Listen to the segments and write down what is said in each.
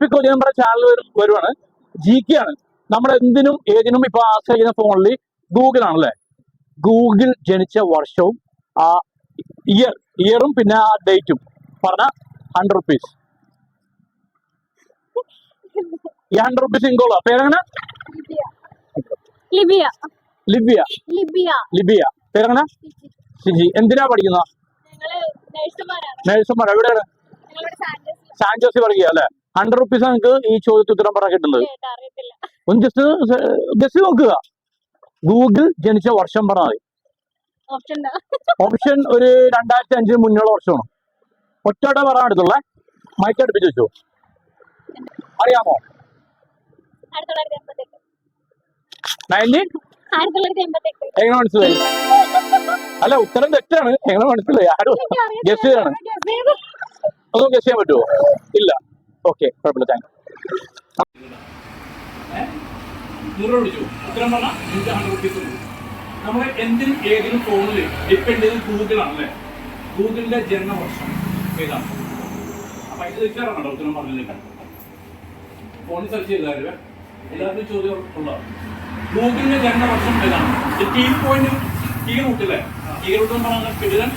ഇപ്പൊ നമ്മുടെ ചാനൽ വരുവാണ്. ജി കെ ആണ്. നമ്മൾ എന്തിനും ഏതിനും ഇപ്പൊ ആശ്രയിക്കുന്ന ഫോണിൽ ഗൂഗിൾ ആണല്ലേ ഗൂഗിൾ ജനിച്ച വർഷവും ആ ഇയർ ഇയറും പിന്നെ ആ ഡേറ്റും പറഞ്ഞ ഹൺഡ്രഡ് റുപ്പീസ് ഈ ഹൺഡ്രഡ് റുപ്പീസ് ഇങ്കോളോ പേരെങ്ങനെ? ലിബിയ. ലിബിയ. ലിബിയ. ലിബിയ. പേരെങ്ങനെ? സിജി എന്തിനാ പഠിക്കുന്ന? നേഴ്സുമാരാണ് എവിടെയാണ്? സാൻജോസി പഠിക്കുക അല്ലെ? ഹൺഡ്രഡ് റുപ്പീസ് നിങ്ങൾക്ക് ഈ ചോദ്യത്തിന് ഉത്തരം പറയാൻ കിട്ടുന്നത്. ഒന്ന് ജസ്റ്റ് ജസ്റ്റ് നോക്കുക. ഗൂഗിൾ ജനിച്ച വർഷം പറഞ്ഞാൽ മതി. ഓപ്ഷൻ ഒരു രണ്ടായിരത്തി അഞ്ചിന് മുന്നുള്ള വർഷമാണ് ഒറ്റ പറയാൻ അടുത്തുള്ള മൈക്ക് അടുപ്പിച്ച് വെച്ചു. അറിയാമോ? എങ്ങനെ മനസ്സിലായി? അല്ല ഉത്തരം തെറ്റാണ്. എങ്ങനെ മനസ്സിലായി? ആരും ഗസ് ചെയ്യാണ് അതൊന്നും ഗസ് ചെയ്യാൻ പറ്റുമോ? ഇല്ല. ഓക്കെ കുഴപ്പമില്ല താങ്ക് നമ്മൾ എന്തിനും ഏതിനും ഫോണിൽ ഡിപ്പെൻഡ് ചെയ്ത്? ഗൂഗിൾ ആണല്ലേ ഗൂഗിളിന്റെ ജന്മവർഷം ഏതാണ്? അപ്പൊ അതിന് തെറ്റാറാണോ ഉത്തരം പറഞ്ഞില്ല ഫോണിൽ സെർച്ച് ചെയ്താലും എല്ലാവർക്കും ചോദ്യം ഉള്ളതാണ് ഗൂഗിളിന്റെ ജന്മവർഷം ഏതാണ്? ടീ പോയിന്റ് ടീ റൂട്ടില്ലേ പറഞ്ഞാൽ കിടിലൻ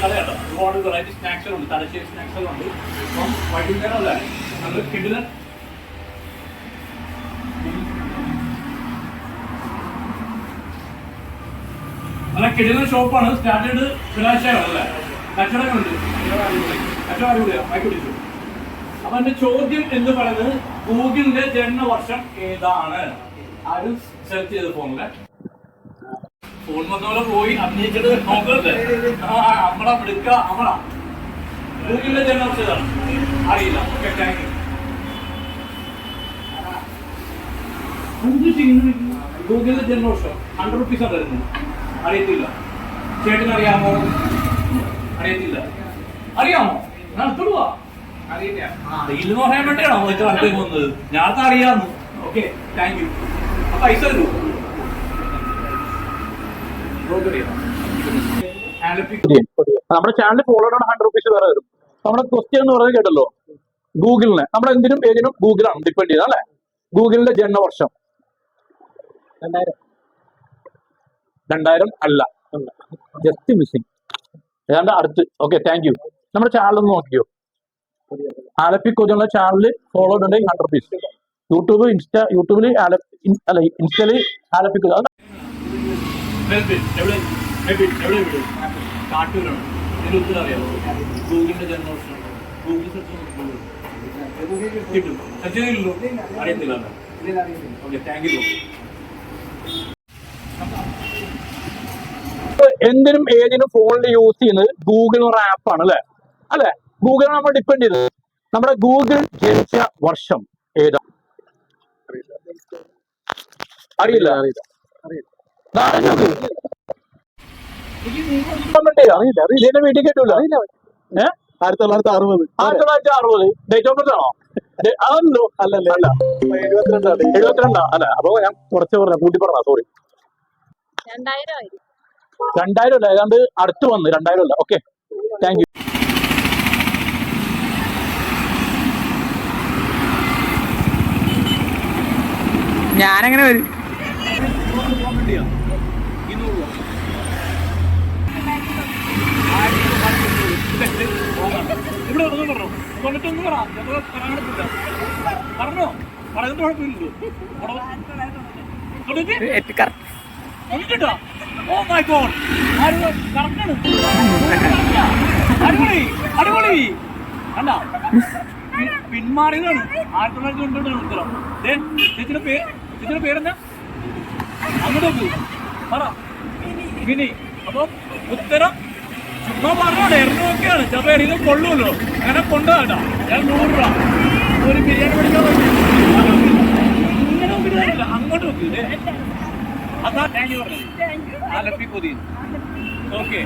കടയാണ് ഒരുപാട് വെറൈറ്റി സ്നാക്സുകളുണ്ട് തലശ്ശേരി സ്നാക്സുകളുണ്ട് അപ്പം വൈകുന്നേരം അല്ലേ? നല്ല കിടിലൻ. നല്ല കിടിലൻ ഷോപ്പാണ്. സ്റ്റാൻഡേർഡ് ഫിനാൻഷ്യലാണ് അല്ലേ? കച്ചവടങ്ങളുണ്ട് കച്ചവടം അപ്പൊ എന്റെ ചോദ്യം എന്ന് പറയുന്നത് ഗൂഗിളിന്റെ ജന്മവർഷം ഏതാണ്? ആരും സെർച്ച് ചെയ്ത് ഫോണിൽ ഫോൺ വന്നപോലെ പോയി. അഭിനയിച്ചിട്ട് നോക്കരുത് ആ നമ്മളെ അമ്മടാ. ഗൂഗിളിന്റെ ജനറൽ ഏതാണ് അറിയില്ല ഓക്കെ താങ്ക് യു എന്ത് ചെയ്യുന്നു ഗൂഗിളിന്റെ ജന്മവർഷം ഹൺഡ്രഡ് റുപ്പീസ് ആണ് തരുന്നത് അറിയത്തില്ല. ചേട്ടൻ അറിയാമോ അറിയത്തില്ല അറിയാമോ നടത്തുക അറിയില്ല എന്ന് പറയാൻ വേണ്ടിയാണോ ഇത്ര അടുത്തേക്ക് വന്നത് ഞാൻ അറിയാന്ന് ഓക്കെ താങ്ക് യു ആ പൈസ തരൂ. നമ്മുടെ ചാനൽ ഫോളോ ഹൺഡ്രഡ് റുപ്പീസ് വേറെ വരും. നമ്മുടെ ക്വസ്റ്റ്യൻ എന്ന് പറയുന്നത് കേട്ടല്ലോ? ഗൂഗിളിനെ. നമ്മുടെ എന്തിനും ഏതിനും ഗൂഗിളാണ്. ഡിപ്പെൻഡ് ചെയ്യുന്നത് അല്ലെ? ഗൂഗിളിന്റെ ജന്മവർഷം. രണ്ടായിരം. രണ്ടായിരം അല്ല. ജസ്റ്റ് മിസ്സിംഗ് ഏതാണ്ട് അടുത്ത്. ഓക്കെ താങ്ക് യു നമ്മുടെ ചാനൽ ഒന്ന് നോക്കിയോ ആലപ്പി കൊതുള്ള ചാനൽ ഫോളോ ഉണ്ടെങ്കിൽ ഹൺഡ്രഡ് റുപ്പീസ് യൂട്യൂബ് ഇൻസ്റ്റ യൂട്യൂബിൽ അല്ല ഇൻസ്റ്റയിൽ ആലപ്പി കൊതു. ഉത്തരം അറിയാമോ ഗൂഗിളിന്റെ ജന്മവർഷം ഗൂഗിൾ സെർച്ച് കിട്ടും അറിയത്തില്ല ഓക്കെ താങ്ക് യു എന്തിനും ഏതിനും ഫോണിൽ യൂസ് ചെയ്യുന്നത് ഗൂഗിൾ എന്ന ആപ്പാണ് അല്ലെ അല്ലെ ഗൂഗിൾ നമ്മൾ ഡിപ്പെൻഡ് ചെയ്തത് നമ്മുടെ ഗൂഗിൾ ജനിച്ച വർഷം ഏതാ അറിയില്ല അറിയില്ല അറിയില്ല അറിയില്ല വീട്ടിൽ കേട്ടില്ല ഏഹ് ആയിരത്തി തൊള്ളായിരത്തി അറുപത്. ആയിരത്തി തൊള്ളായിരത്തി അറുപത്. ഡേറ്റ് ഓഫ് ബർത്ത് ആണോ? ഡേ- അതല്ലോ അല്ലല്ലേ അല്ല എഴുപത്തിരണ്ടാണ് എഴുപത്തിരണ്ടാ അല്ല അപ്പൊ ഞാൻ കുറച്ച് പറഞ്ഞ കൂട്ടി പറഞ്ഞ സോറി രണ്ടായിരം അല്ല ഏതാണ്ട് അടുത്ത് വന്ന് രണ്ടായിരം അല്ല. ഓക്കെ താങ്ക് യു ഞാനങ്ങനെ വരും. ഇവിടെ ഒന്ന് പറഞ്ഞോ തൊണ്ണൂറ്റൊന്ന് പറ. ഞങ്ങൾ പറഞ്ഞോ? പറയുന്നത് കുഴപ്പമില്ലല്ലോ. Oh my god. കറക്റ്റാണ് അടിപൊളി. അടിപൊളി. പിന്മാറിയതാണ്. ആയിരത്തി തൊള്ളായിരത്തി തൊണ്ണൂറ്റാണ് ഉത്തരം. ചേച്ചിയുടെ പേര് ചേച്ചിയുടെ പേരെന്താ? അങ്ങോട്ട് പറ. വിനി. അപ്പൊ ഉത്തരം ചുമ്മാ പറഞ്ഞോടെ എറിഞ്ഞൊക്കെയാണ് ചെറുപ്പം എറിയുന്നത് കൊള്ളുമല്ലോ അങ്ങനെ കൊണ്ടുപോകണ്ട ഞാൻ നൂറ് രൂപ. ഒരു ബിരിയാണി പഠിക്കാൻ പറ്റും ഇങ്ങനെ നോക്കിയിട്ട് അങ്ങോട്ട് നോക്കൂ ദേ. അതാ താങ്ക് യു. പറഞ്ഞത് ആലപ്പി പൊതി ഓക്കെ.